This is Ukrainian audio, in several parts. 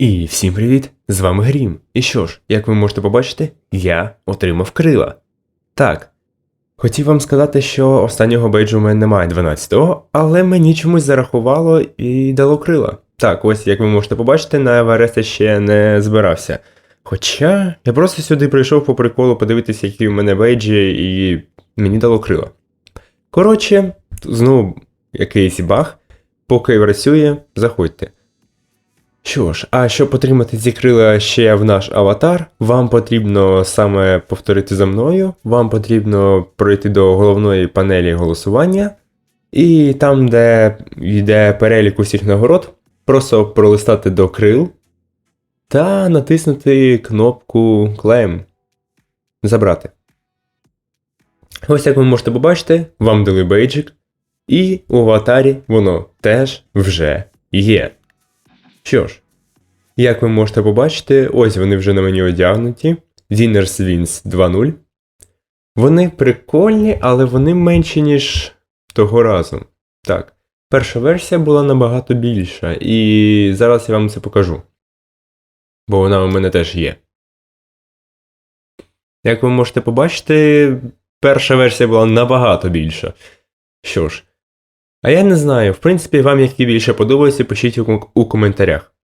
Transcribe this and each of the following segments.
І всім привіт! З вами Грім. І що ж, як ви можете побачити, я отримав крила. Так. Хотів вам сказати, що останнього бейджу у мене немає 12-го, але мені чомусь зарахувало і дало крила. Так, ось як ви можете побачити, на Еверест ще не збирався. Хоча я просто сюди прийшов по приколу подивитися, які в мене бейджі, і мені дало крила. Коротше, знову якийсь баг. Поки працює, заходьте. Що ж, а щоб отримати ці крила ще в наш аватар, вам потрібно саме повторити за мною, вам потрібно пройти до головної панелі голосування, і там, де йде перелік усіх нагород, просто пролистати до крил та натиснути кнопку Claim. Забрати. Ось як ви можете побачити, вам дали бейджик, і у аватарі воно теж вже є. Що ж, як ви можете побачити, ось вони вже на мені одягнуті. Winners Wins 2.0. Вони прикольні, але вони менші, ніж того разу. Так, перша версія була набагато більша, і зараз я вам це покажу. Бо вона у мене теж є. Як ви можете побачити, перша версія була набагато більша. Що ж, а я не знаю, в принципі, вам які більше подобаються, пишіть у, коментарях.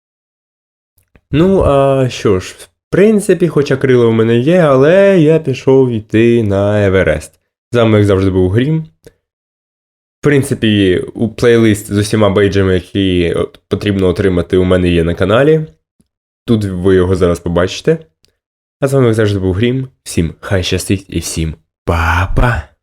Ну, а що ж, в принципі, хоча крила у мене є, але я пішов йти на Еверест. З вами, як завжди, був Грім. В принципі, у плейлист з усіма бейджами, які потрібно отримати, у мене є на каналі. Тут ви його зараз побачите. А з вами, як завжди, був Грім. Всім хай щастить і всім па-па!